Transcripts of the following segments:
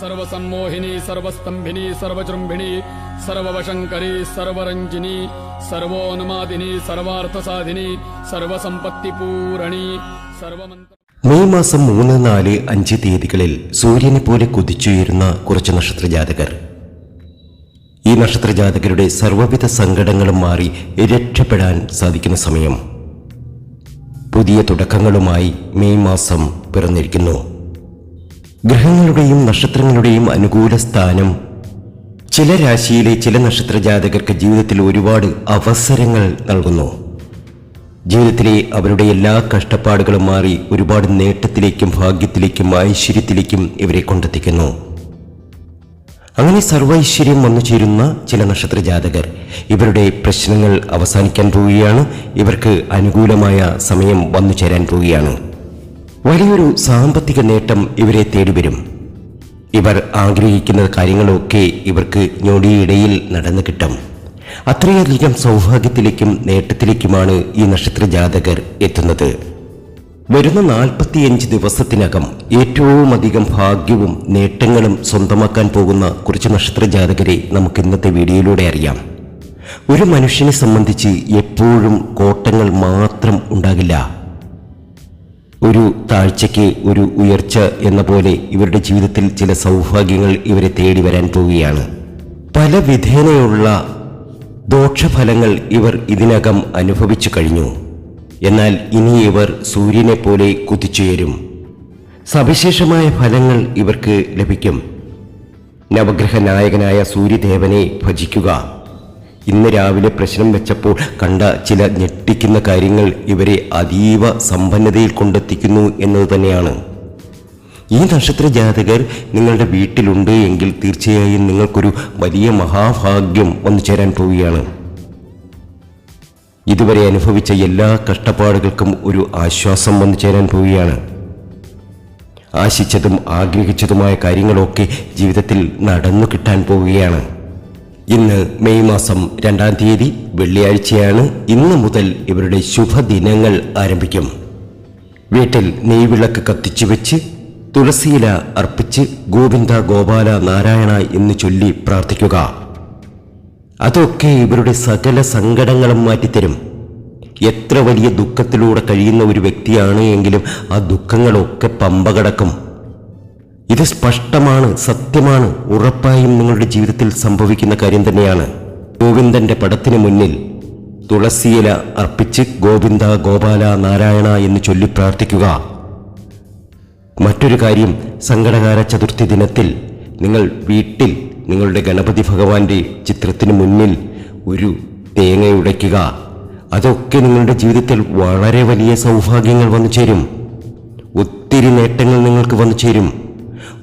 സർവസന്മോഹിനി സർവസ്തംഭിനി സർവചൃംഭിണി സർവവശങ്കരി സർവരഞ്ജിനി സർവോന്മാദിനി സർവാർത്ഥസാധിനി സർവസമ്പത്തിപൂരണി സർവമന്ത്ര May മാസം മൂന്ന് നാല് അഞ്ച് തീയതികളിൽ സൂര്യനെ പോലെ കുതിച്ചുയരുന്ന കുറച്ച് നക്ഷത്രജാതകർ. ഈ നക്ഷത്രജാതകരുടെ സർവവിധ സങ്കടങ്ങളും മാറി രക്ഷപ്പെടാൻ സാധിക്കുന്ന സമയം. പുതിയ തുടക്കങ്ങളുമായി മെയ് മാസം പിറന്നിരിക്കുന്നു. ഗ്രഹങ്ങളുടെയും നക്ഷത്രങ്ങളുടെയും അനുകൂല സ്ഥാനം. ചില രാശിയിലെ ചില നക്ഷത്ര ജാതകർക്ക് ജീവിതത്തിൽ ഒരുപാട് അവസരങ്ങൾ നൽകുന്നു. ജീവിതത്തിലെ അവരുടെ എല്ലാ കഷ്ടപ്പാടുകളും മാറി ഒരുപാട് നേട്ടത്തിലേക്കും ഭാഗ്യത്തിലേക്കും ഐശ്വര്യത്തിലേക്കും ഇവരെ കൊണ്ടെത്തിക്കുന്നു. അങ്ങനെ സർവൈശ്വര്യം വന്നു ചേരുന്ന ചില നക്ഷത്ര ജാതകർ ഇവരുടെ പ്രശ്നങ്ങൾ അവസാനിക്കാൻ പോവുകയാണ്. ഇവർക്ക് അനുകൂലമായ സമയം വന്നു ചേരാൻ പോവുകയാണ്. വലിയൊരു സാമ്പത്തിക നേട്ടം ഇവരെ തേടിവരും. ഇവർ ആഗ്രഹിക്കുന്ന കാര്യങ്ങളൊക്കെ ഇവർക്ക് ഞൊടിയിടയിൽ നടന്നു കിട്ടും. അത്രയധികം സൗഭാഗ്യത്തിലേക്കും നേട്ടത്തിലേക്കുമാണ് ഈ നക്ഷത്ര ജാതകർ എത്തുന്നത്. വരുന്ന നാൽപ്പത്തിയഞ്ച് ദിവസത്തിനകം ഏറ്റവും അധികം ഭാഗ്യവും നേട്ടങ്ങളും സ്വന്തമാക്കാൻ പോകുന്ന കുറച്ച് നക്ഷത്ര ജാതകരെ നമുക്ക് ഇന്നത്തെ വീഡിയോയിലൂടെ അറിയാം. ഒരു മനുഷ്യനെ സംബന്ധിച്ച് എപ്പോഴും കോട്ടങ്ങൾ മാത്രം ഉണ്ടാകില്ല. ഒരു താഴ്ചയ്ക്ക് ഒരു ഉയർച്ച എന്ന പോലെ ഇവരുടെ ജീവിതത്തിൽ ചില സൗഭാഗ്യങ്ങൾ ഇവരെ തേടി വരാൻ പോവുകയാണ്. പല വിധേനയുള്ള ദോഷഫലങ്ങൾ ഇവർ ഇതിനകം അനുഭവിച്ചു കഴിഞ്ഞു. എന്നാൽ ഇനി ഇവർ സൂര്യനെ പോലെ കുതിച്ചുയരും. സവിശേഷമായ ഫലങ്ങൾ ഇവർക്ക് ലഭിക്കും. നവഗ്രഹ നായകനായ സൂര്യദേവനെ ഭജിക്കുക. ഇന്ന് രാവിലെ പ്രശ്നം വെച്ചപ്പോൾ കണ്ട ചില ഞെട്ടിക്കുന്ന കാര്യങ്ങൾ ഇവരെ അതീവ സമ്പന്നതയിൽ കൊണ്ടെത്തിക്കുന്നു എന്നത് തന്നെയാണ്. ഈ നക്ഷത്ര ജാതകർ നിങ്ങളുടെ വീട്ടിലുണ്ട് എങ്കിൽ തീർച്ചയായും നിങ്ങൾക്കൊരു വലിയ മഹാഭാഗ്യം വന്നു ചേരാൻ പോവുകയാണ്. ഇതുവരെ അനുഭവിച്ച എല്ലാ കഷ്ടപ്പാടുകൾക്കും ഒരു ആശ്വാസം വന്നു ചേരാൻ പോവുകയാണ്. ആശിച്ചതും ആഗ്രഹിച്ചതുമായ കാര്യങ്ങളൊക്കെ ജീവിതത്തിൽ നടന്നു കിട്ടാൻ പോവുകയാണ്. ഇന്ന് മെയ് മാസം രണ്ടാം തീയതി വെള്ളിയാഴ്ചയാണ്. ഇന്ന് മുതൽ ഇവരുടെ ശുഭദിനങ്ങൾ ആരംഭിക്കും. വീട്ടിൽ നെയ്വിളക്ക് കത്തിച്ചു വെച്ച് തുളസിയില അർപ്പിച്ച് ഗോവിന്ദ ഗോപാല നാരായണ എന്ന് ചൊല്ലി പ്രാർത്ഥിക്കുക. അതൊക്കെ ഇവരുടെ സകല സങ്കടങ്ങളും മാറ്റിത്തരും. എത്ര വലിയ ദുഃഖത്തിലൂടെ കഴിയുന്ന ഒരു വ്യക്തിയാണ് എങ്കിലും ആ ദുഃഖങ്ങളൊക്കെ പമ്പ കടക്കും. ഇത് സ്പഷ്ടമാണ് സത്യമാണ് ഉറപ്പായും നിങ്ങളുടെ ജീവിതത്തിൽ സംഭവിക്കുന്ന കാര്യം തന്നെയാണ്. ഗോവിന്ദന്റെ പടത്തിന് മുന്നിൽ തുളസിയില അർപ്പിച്ച് ഗോവിന്ദ ഗോപാല നാരായണ എന്ന് ചൊല്ലി പ്രാർത്ഥിക്കുക. മറ്റൊരു കാര്യം സങ്കടകാര ചതുർത്ഥി ദിനത്തിൽ നിങ്ങൾ വീട്ടിൽ നിങ്ങളുടെ ഗണപതി ഭഗവാന്റെ ചിത്രത്തിന് മുന്നിൽ ഒരു തേങ്ങ ഉടയ്ക്കുക. അതൊക്കെ നിങ്ങളുടെ ജീവിതത്തിൽ വളരെ വലിയ സൗഭാഗ്യങ്ങൾ വന്നു ചേരും ഒത്തിരി നേട്ടങ്ങൾ നിങ്ങൾക്ക് വന്നു ചേരും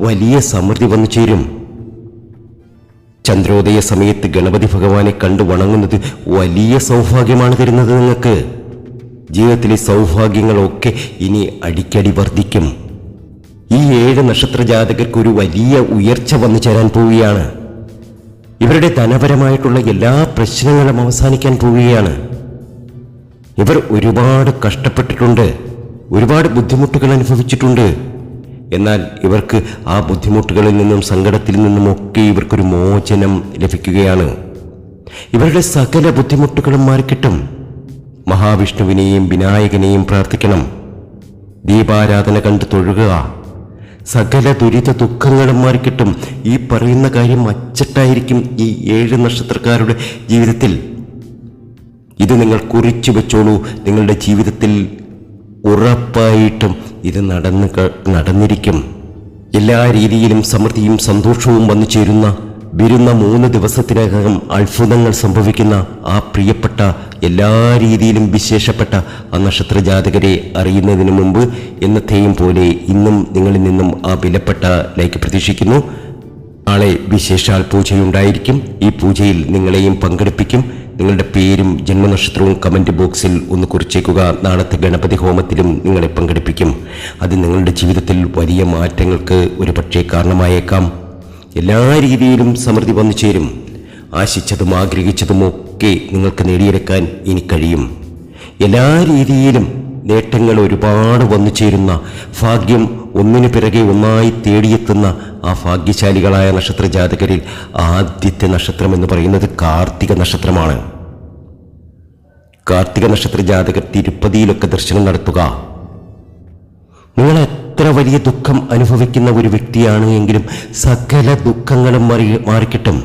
വലിയ സമൃദ്ധി വന്നു ചേരും. ചന്ദ്രോദയ സമയത്ത് ഗണപതി ഭഗവാനെ കണ്ടു വണങ്ങുന്നത് വലിയ സൗഭാഗ്യമാണ് തരുന്നത് നിങ്ങൾക്ക്. ജീവിതത്തിലെ സൗഭാഗ്യങ്ങളൊക്കെ ഇനി അടിക്കടി വർദ്ധിക്കും. ഈ ഏഴ് നക്ഷത്ര ജാതകർക്ക് ഒരു വലിയ ഉയർച്ച വന്നു ചേരാൻ പോവുകയാണ്. ഇവരുടെ ധനപരമായിട്ടുള്ള എല്ലാ പ്രശ്നങ്ങളും അവസാനിക്കാൻ പോവുകയാണ്. ഇവർ ഒരുപാട് കഷ്ടപ്പെട്ടിട്ടുണ്ട്. ഒരുപാട് ബുദ്ധിമുട്ടുകൾ അനുഭവിച്ചിട്ടുണ്ട്. എന്നാൽ ഇവർക്ക് ആ ബുദ്ധിമുട്ടുകളിൽ നിന്നും സങ്കടത്തിൽ നിന്നുമൊക്കെ ഇവർക്കൊരു മോചനം ലഭിക്കുകയാണ്. ഇവരുടെ സകല ബുദ്ധിമുട്ടുകളും മാറിക്കിട്ടും. മഹാവിഷ്ണുവിനെയും വിനായകനെയും പ്രാർത്ഥിക്കണം. ദീപാരാധന കണ്ട് തൊഴുക സകല ദുരിത ദുഃഖങ്ങളും മാറിക്കിട്ടും. ഈ പറയുന്ന കാര്യം അച്ചട്ടായിരിക്കും ഈ ഏഴ് നക്ഷത്രക്കാരുടെ ജീവിതത്തിൽ. ഇത് നിങ്ങൾ കുറിച്ചു വെച്ചോളൂ. നിങ്ങളുടെ ജീവിതത്തിൽ ഉറപ്പായിട്ടും ഇത് നടന്ന് നടന്നിരിക്കും. എല്ലാ രീതിയിലും സമൃദ്ധിയും സന്തോഷവും വന്നു ചേരുന്ന വരുന്ന മൂന്ന് ദിവസത്തിനകം അത്ഭുതങ്ങൾ സംഭവിക്കുന്ന ആ പ്രിയപ്പെട്ട എല്ലാ രീതിയിലും വിശേഷപ്പെട്ട ആ നക്ഷത്ര ജാതകരെ അറിയുന്നതിന് മുമ്പ് എന്നത്തെയും പോലെ ഇന്നും നിങ്ങളിൽ നിന്നും ആ വിലപ്പെട്ട ലൈക്ക് പ്രതീക്ഷിക്കുന്നു. നാളെ വിശേഷാൽ പൂജയുണ്ടായിരിക്കും. ഈ പൂജയിൽ നിങ്ങളെയും പങ്കെടുപ്പിക്കും. നിങ്ങളുടെ പേരും ജന്മനക്ഷത്രവും കമന്റ് ബോക്സിൽ ഒന്ന് കുറിച്ചേക്കുക. നാളത്തെ ഗണപതി ഹോമത്തിലും നിങ്ങളെ പങ്കെടുപ്പിക്കും. അത് നിങ്ങളുടെ ജീവിതത്തിൽ വലിയ മാറ്റങ്ങൾക്ക് ഒരു പക്ഷേ കാരണമായേക്കാം. എല്ലാ രീതിയിലും സമൃദ്ധി വന്നു ചേരും. ആശിച്ചതും ആഗ്രഹിച്ചതും ഒക്കെ നിങ്ങൾക്ക് നേടിയെടുക്കാൻ ഇനി കഴിയും. എല്ലാ രീതിയിലും നേട്ടങ്ങൾ ഒരുപാട് വന്നു ചേരുന്ന ഭാഗ്യം ഒന്നിനു പിറകെ ഒന്നായി തേടിയെത്തുന്ന ആ ഭാഗ്യശാലികളായ നക്ഷത്ര ജാതകരിൽ ആദ്യത്തെ നക്ഷത്രം എന്ന് പറയുന്നത് കാർത്തിക നക്ഷത്രമാണ്. കാർത്തിക നക്ഷത്ര ജാതകർ തിരുപ്പതിയിലൊക്കെ ദർശനം നടത്തുക. നിങ്ങൾ എത്ര വലിയ ദുഃഖം അനുഭവിക്കുന്ന ഒരു വ്യക്തിയാണ് എങ്കിലും സകല ദുഃഖങ്ങളും മറി മാറിക്കിട്ടും.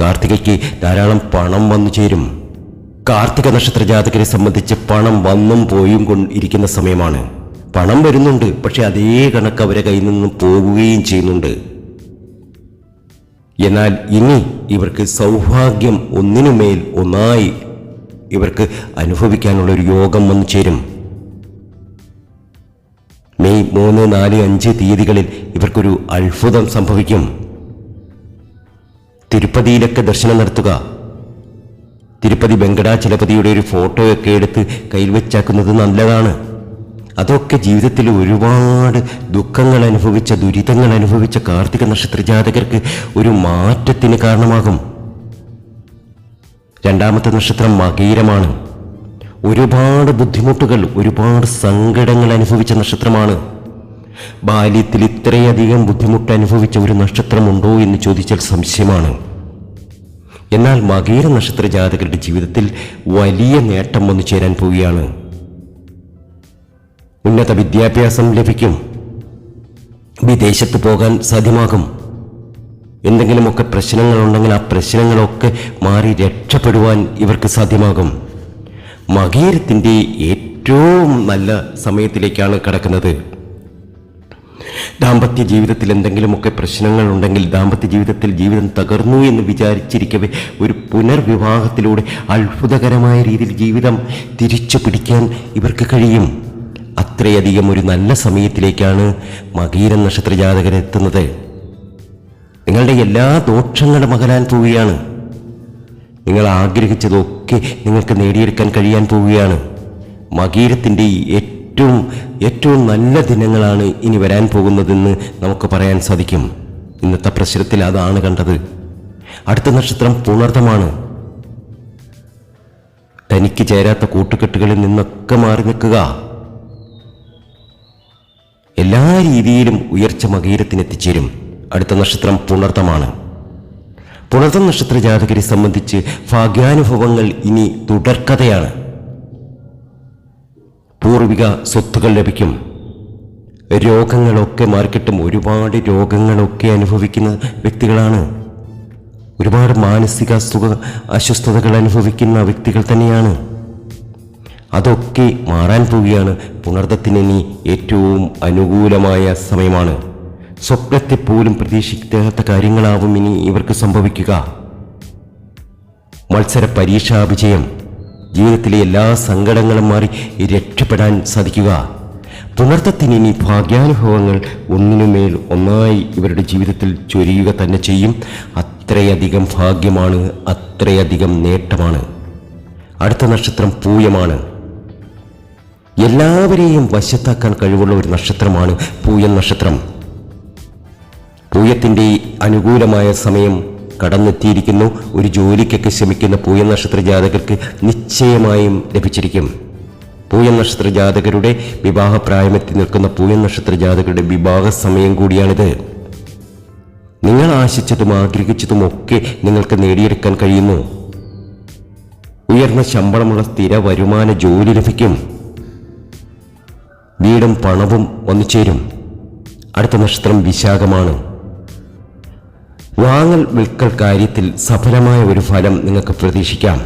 കാർത്തികയ്ക്ക് ധാരാളം പണം വന്നു ചേരും. കാർത്തിക നക്ഷത്ര ജാതകരെ സംബന്ധിച്ച് പണം വന്നും പോയും കൊണ്ടിരിക്കുന്ന സമയമാണ്. പണം വരുന്നുണ്ട് പക്ഷെ അതേ കണക്ക് അവരെ കയ്യിൽ നിന്നും പോകുകയും ചെയ്യുന്നുണ്ട്. എന്നാൽ ഇനി ഇവർക്ക് സൗഭാഗ്യം ഒന്നിനുമേൽ ഒന്നായി ഇവർക്ക് അനുഭവിക്കാനുള്ള ഒരു യോഗം വന്നു ചേരും. മെയ് മൂന്ന് നാല് അഞ്ച് തീയതികളിൽ ഇവർക്കൊരു അത്ഭുതം സംഭവിക്കും. തിരുപ്പതിയിലൊക്കെ ദർശനം നടത്തുക. തിരുപ്പതി വെങ്കടാചലപതിയുടെ ഒരു ഫോട്ടോയൊക്കെ എടുത്ത് കയ്യിൽ വെച്ചാക്കുന്നത് നല്ലതാണ്. അതൊക്കെ ജീവിതത്തിൽ ഒരുപാട് ദുഃഖങ്ങൾ അനുഭവിച്ച ദുരിതങ്ങൾ അനുഭവിച്ച കാർത്തിക നക്ഷത്ര ജാതകർക്ക് ഒരു മാറ്റത്തിന് കാരണമാകും. രണ്ടാമത്തെ നക്ഷത്രം മകീരമാണ്. ഒരുപാട് ബുദ്ധിമുട്ടുകൾ ഒരുപാട് സങ്കടങ്ങൾ അനുഭവിച്ച നക്ഷത്രമാണ്. ബാല്യത്തിൽ ഇത്രയധികം ബുദ്ധിമുട്ട് അനുഭവിച്ച ഒരു നക്ഷത്രമുണ്ടോ എന്ന് ചോദിച്ചാൽ സംശയമാണ്. എന്നാൽ മകീര നക്ഷത്ര ജാതകരുടെ ജീവിതത്തിൽ വലിയ നേട്ടം വന്നു ചേരാൻ പോവുകയാണ്. ഉന്നത വിദ്യാഭ്യാസം ലഭിക്കും. വിദേശത്ത് പോകാൻ സാധ്യമാകും. എന്തെങ്കിലുമൊക്കെ പ്രശ്നങ്ങളുണ്ടെങ്കിൽ ആ പ്രശ്നങ്ങളൊക്കെ മാറി രക്ഷപ്പെടുവാൻ ഇവർക്ക് സാധ്യമാകും. മകീരത്തിന്റെ ഏറ്റവും നല്ല സമയത്തിലേക്കാണ് കടക്കുന്നത്. ദാമ്പത്യ ജീവിതത്തിൽ എന്തെങ്കിലുമൊക്കെ പ്രശ്നങ്ങളുണ്ടെങ്കിൽ ദാമ്പത്യ ജീവിതത്തിൽ ജീവിതം തകർന്നു എന്ന് വിചാരിച്ചിരിക്കവേ ഒരു പുനർവിവാഹത്തിലൂടെ അത്ഭുതകരമായ രീതിയിൽ ജീവിതം തിരിച്ചു പിടിക്കാൻ ഇവർക്ക് കഴിയും. അത്രയധികം ഒരു നല്ല സമയത്തിലേക്കാണ് മകീരൻ നക്ഷത്ര ജാതകരെത്തുന്നത് നിങ്ങളുടെ എല്ലാ ദോഷങ്ങളും അകലാൻ പോവുകയാണ്. നിങ്ങൾ ആഗ്രഹിച്ചതൊക്കെ നിങ്ങൾക്ക് നേടിയെടുക്കാൻ കഴിയാൻ പോവുകയാണ്. മകീരത്തിന്റെ ഏറ്റവും ഏറ്റവും നല്ല ദിനങ്ങളാണ് ഇനി വരാൻ പോകുന്നതെന്ന് നമുക്ക് പറയാൻ സാധിക്കും. ഇന്നത്തെ പ്രശ്നത്തിൽ അതാണ് കണ്ടത്. അടുത്ത നക്ഷത്രം പുണർത്തമാണ് തനിക്ക് ചേരാത്ത കൂട്ടുകെട്ടുകളിൽ നിന്നൊക്കെ മാറി നിൽക്കുക. എല്ലാ രീതിയിലും ഉയർച്ച മകീരത്തിനെത്തിച്ചേരും അടുത്ത നക്ഷത്രം പുണർത്തമാണ്. പുണർത്തം നക്ഷത്ര ജാതകരെ സംബന്ധിച്ച് ഭാഗ്യാനുഭവങ്ങൾ ഇനി തുടർക്കഥയാണ്. പൂർവിക സ്വത്തുകൾ ലഭിക്കും. രോഗങ്ങളൊക്കെ മാർക്കിട്ടും ഒരുപാട് രോഗങ്ങളൊക്കെ അനുഭവിക്കുന്ന വ്യക്തികളാണ്. ഒരുപാട് മാനസിക അസ്വസ്ഥതകൾ അനുഭവിക്കുന്ന വ്യക്തികൾ തന്നെയാണ്. അതൊക്കെ മാറാൻ പോവുകയാണ് പുണർദത്തിന് ഇനി ഏറ്റവും അനുകൂലമായ സമയമാണ്. സ്വപ്നത്തെ പോലും പ്രതീക്ഷിക്കാത്ത കാര്യങ്ങളാവും ഇനി ഇവർക്ക് സംഭവിക്കുക. മത്സര പരീക്ഷാ വിജയം ജീവിതത്തിലെ എല്ലാ സങ്കടങ്ങളും മാറി രക്ഷപ്പെടാൻ സാധിക്കുക. പുണർത്തത്തിന് ഇനി ഭാഗ്യാനുഭവങ്ങൾ ഒന്നിനുമേൽ ഒന്നായി ഇവരുടെ ജീവിതത്തിൽ ചൊരിയുക തന്നെ ചെയ്യും. അത്രയധികം ഭാഗ്യമാണ് അത്രയധികം നേട്ടമാണ്. അടുത്ത നക്ഷത്രം പൂയമാണ്. എല്ലാവരെയും വശത്താക്കാൻ കഴിവുള്ള ഒരു നക്ഷത്രമാണ് പൂയൻ നക്ഷത്രം. പൂയത്തിന്റെ അനുകൂലമായ സമയം കടന്നെത്തിയിരിക്കുന്നു. ഒരു ജോലിക്കൊക്കെ ശ്രമിക്കുന്ന പൂയൻ നക്ഷത്ര ജാതകർക്ക് നിശ്ചയമായും ലഭിച്ചിരിക്കും. പൂയൻ നക്ഷത്ര ജാതകരുടെ വിവാഹപ്രായമെത്തി നിൽക്കുന്ന പൂയൻ നക്ഷത്ര ജാതകരുടെ വിവാഹ സമയം കൂടിയാണിത്. നിങ്ങൾ ആശിച്ചതും ആഗ്രഹിച്ചതും ഒക്കെ നിങ്ങൾക്ക് നേടിയെടുക്കാൻ കഴിയുന്നു. ഉയർന്ന ശമ്പളമുള്ള സ്ഥിര വരുമാന ജോലി ലഭിക്കും. വീടും പണവും വന്നു ചേരും അടുത്ത നക്ഷത്രം വിശാഖമാണ്. വാങ്ങൽ വിൽക്കൽ കാര്യത്തിൽ സഫലമായ ഒരു ഫലം നിങ്ങൾക്ക് പ്രതീക്ഷിക്കാം.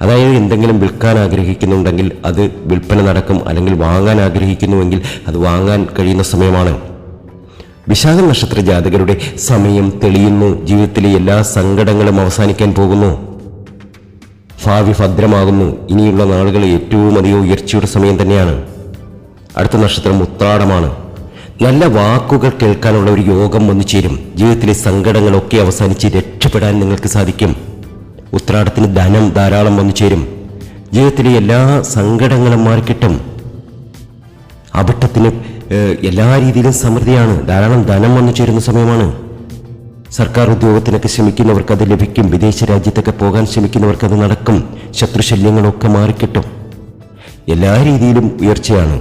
അതായത് എന്തെങ്കിലും വിൽക്കാൻ ആഗ്രഹിക്കുന്നുണ്ടെങ്കിൽ അത് വിൽപ്പന നടക്കും അല്ലെങ്കിൽ വാങ്ങാൻ ആഗ്രഹിക്കുന്നുവെങ്കിൽ അത് വാങ്ങാൻ കഴിയുന്ന സമയമാണ്. വിശാഖ നക്ഷത്ര ജാതകരുടെ സമയം തെളിയുന്നു. ജീവിതത്തിലെ എല്ലാ സങ്കടങ്ങളും അവസാനിക്കാൻ പോകുന്നു. ഭാവി ഭദ്രമാകുന്നു. ഇനിയുള്ള നാളുകൾ ഏറ്റവും അധികം ഉയർച്ചയുടെ സമയം തന്നെയാണ്. അടുത്ത നക്ഷത്രം ഉത്രാടമാണ്. നല്ല വാക്കുകൾ കേൾക്കാനുള്ള ഒരു യോഗം വന്നു ചേരും. ജീവിതത്തിലെ സങ്കടങ്ങളൊക്കെ അവസാനിച്ച് രക്ഷപ്പെടാൻ നിങ്ങൾക്ക് സാധിക്കും. ഉത്രാടത്തിന് ധനം ധാരാളം വന്നു ചേരും. ജീവിതത്തിലെ എല്ലാ സങ്കടങ്ങളും മാറിക്കിട്ടും അബിട്ടത്തിന് എല്ലാ രീതിയിലും സമൃദ്ധിയാണ്. ധാരാളം ധനം വന്നു ചേരുന്ന സമയമാണ്. സർക്കാർ ഉദ്യോഗത്തിനൊക്കെ ശ്രമിക്കുന്നവർക്ക് അത് ലഭിക്കും. വിദേശ രാജ്യത്തൊക്കെ പോകാൻ ശ്രമിക്കുന്നവർക്ക് അത് നടക്കും. ശത്രുശല്യങ്ങളൊക്കെ മാറിക്കിട്ടും. എല്ലാ രീതിയിലും ഉയർച്ചയാണ്.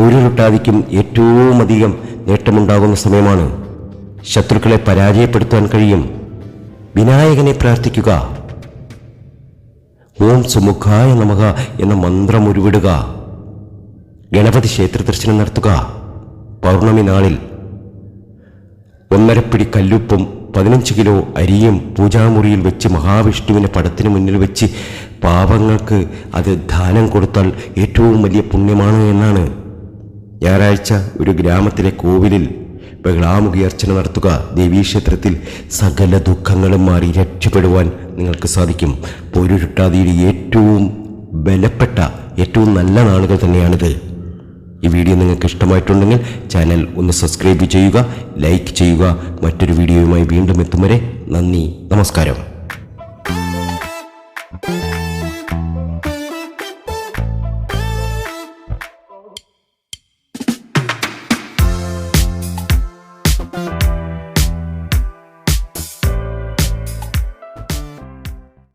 പൂരുരുട്ടാതിക്കും ഏറ്റവും അധികം നേട്ടമുണ്ടാകുന്ന സമയമാണ്. ശത്രുക്കളെ പരാജയപ്പെടുത്താൻ കഴിയും. വിനായകനെ പ്രാർത്ഥിക്കുക. ഓം സുമുഖായ നമക എന്ന മന്ത്രം ഉരുവിടുക. ഗണപതി ക്ഷേത്ര ദർശനം നടത്തുക. പൗർണമി നാളിൽ ഒന്നരപ്പിടി കല്ലുപ്പും പതിനഞ്ച് കിലോ അരിയും പൂജാമുറിയിൽ വെച്ച് മഹാവിഷ്ണുവിന്റെ പടത്തിന് മുന്നിൽ വെച്ച് പാപങ്ങൾക്ക് അത് ദാനം കൊടുത്താൽ ഏറ്റവും വലിയ പുണ്യമാണ് എന്നാണ്. ഞായറാഴ്ച ഒരു ഗ്രാമത്തിലെ കോവിലിൽ ബഹളാമുഖി അർച്ചന നടത്തുക ദേവീക്ഷേത്രത്തിൽ സകല ദുഃഖങ്ങളും മാറി രക്ഷപ്പെടുവാൻ നിങ്ങൾക്ക് സാധിക്കും. പൊരുരുട്ടാതിയുടെ ഏറ്റവും ബലപ്പെട്ട ഏറ്റവും നല്ല നാളുകൾ തന്നെയാണിത്. ഈ വീഡിയോ നിങ്ങൾക്ക് ഇഷ്ടമായിട്ടുണ്ടെങ്കിൽ ചാനൽ ഒന്ന് സബ്സ്ക്രൈബ് ചെയ്യുക ലൈക്ക് ചെയ്യുക. മറ്റൊരു വീഡിയോയുമായി വീണ്ടും എത്തും വരെ നന്ദി നമസ്കാരം.